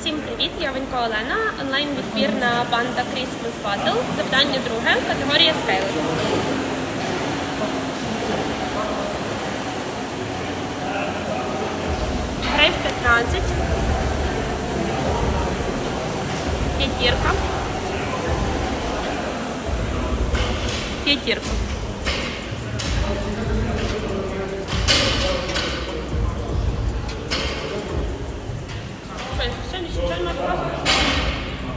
Всім привіт! Я Ванько Олена. Онлайн відбір на Panda Christmas Battle. Завдання друге. Категорія скейлинг. Грей в 15. П'ятірка. П'ятірка.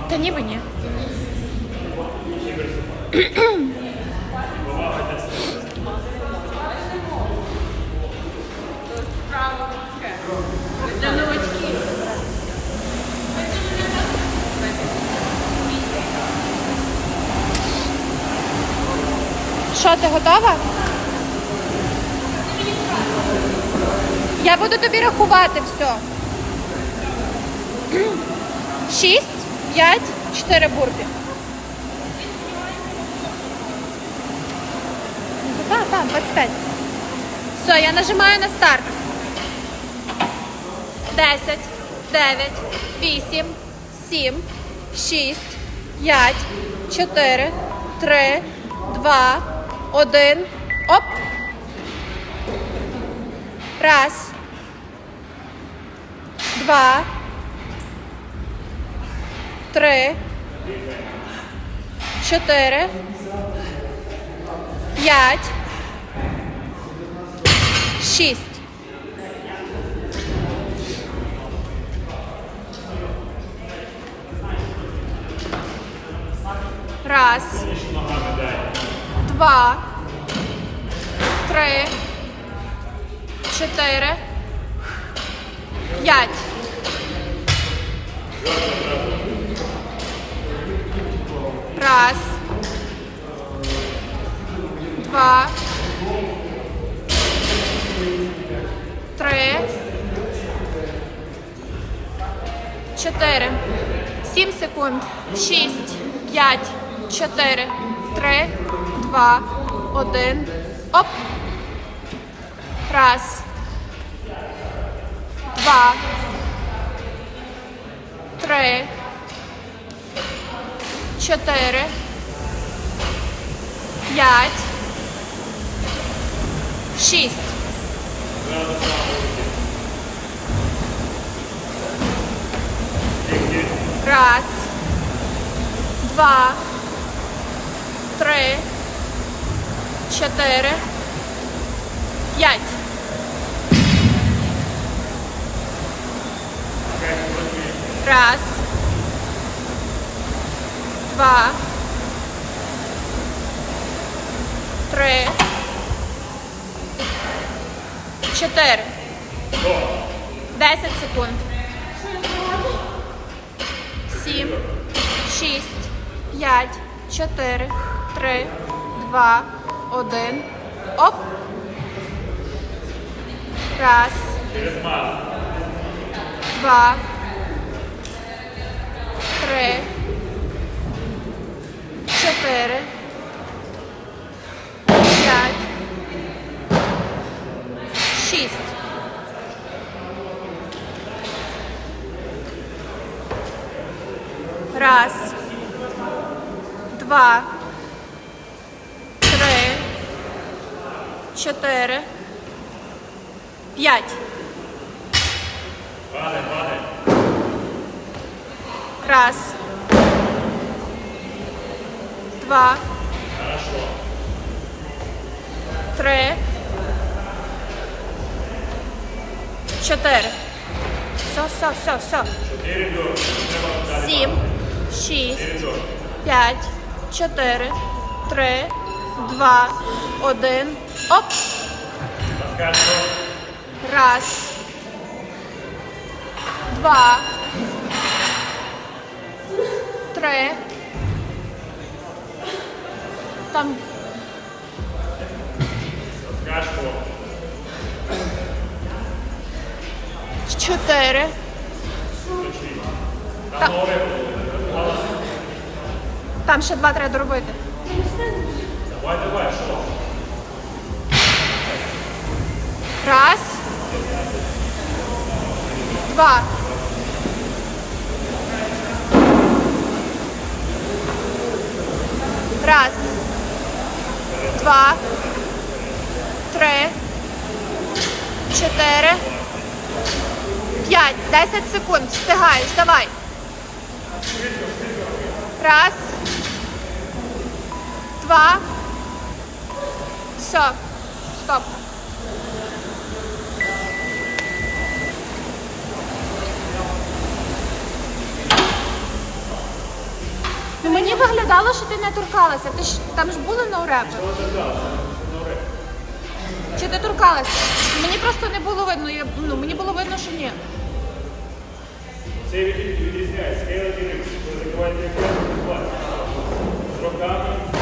Та ніби ні. Для новачків. Що, ти готова? Я буду тобі рахувати все. Шість, п'ять, чотири бурпі. Так, так, 25. Все, я нажимаю на старт. 10, 9, 8, 7, 6, 5, 4, 3, 2, 1. Оп. Раз. Два. Три. Чотири. П'ять. Шість. Раз. Два. Три. Чотири. П'ять. Раз. Два. Три. Чотири. Сім секунд. Шість. П'ять. Чотири. Три. Два. Один. Оп. Раз. Два. Три. Чотири. П'ять. Шість. Раз. Два. Три. Чотири. П'ять. Раз. Два. Три. Чотири. Десять секунд. Сім. Шість. П'ять. Чотири. Три. Два. Один. Оп. Раз. Два. Три. Чотири. 36. Раз. Два. Три. Чотири. П'ять. Раз. Два. Три. Чотири. Все, все, все, все. Сім. Шість. П'ять. Чотири. Три. Два. Один. Оп. Раз. Два. Три. Там. чотири. Там, Там ще два треба доробити. Давай, давай, що? Раз. Два. Раз. Два. Три. Чотири. 5, 10 секунд. Встигаєш, давай. Раз. Два. Все. Стоп. Ну мені виглядало, що ти не торкалася. Ти ж там ж були ноурепи. Чи ти торкалася? Мені просто не було видно. Я, ну, мені було видно, що ні. Це відрізняє, відрізняється. Скейл Дірекс. Ви закриваєте екран, з руками